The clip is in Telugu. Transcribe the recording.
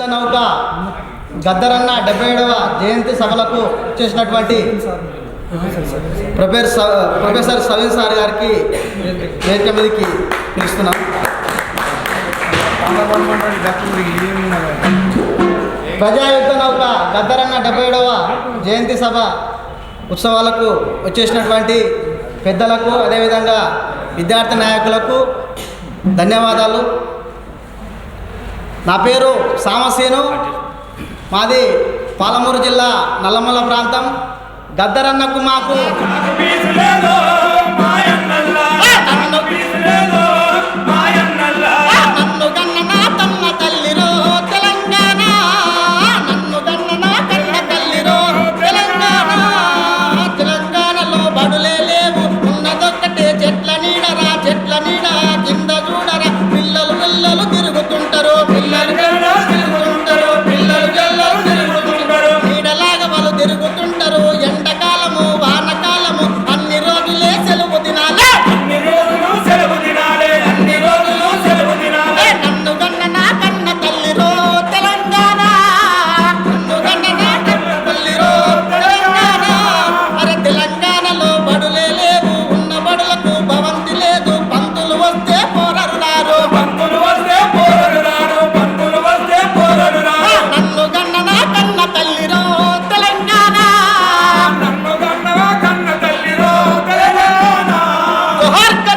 నౌక. గద్దరన్న డెబ్బై ఏడవ జయంతి సభలకు చేసినటువంటి ప్రొఫెసర్ స- ప్రొఫెసర్ సవీన్ సార్ గారికి వేదిక మీదకి పిలుస్తున్నాం. ప్రజాయుద్ధ నౌక గద్దరన్న డెబ్బై ఏడవ జయంతి సభ ఉత్సవాలకు వచ్చేసినటువంటి పెద్దలకు అదేవిధంగా విద్యార్థి నాయకులకు ధన్యవాదాలు. నా పేరు సామసేను. మాది పాలమూరు జిల్లా నల్లమల్ల ప్రాంతం. గద్దరన్నకు మాకు barca.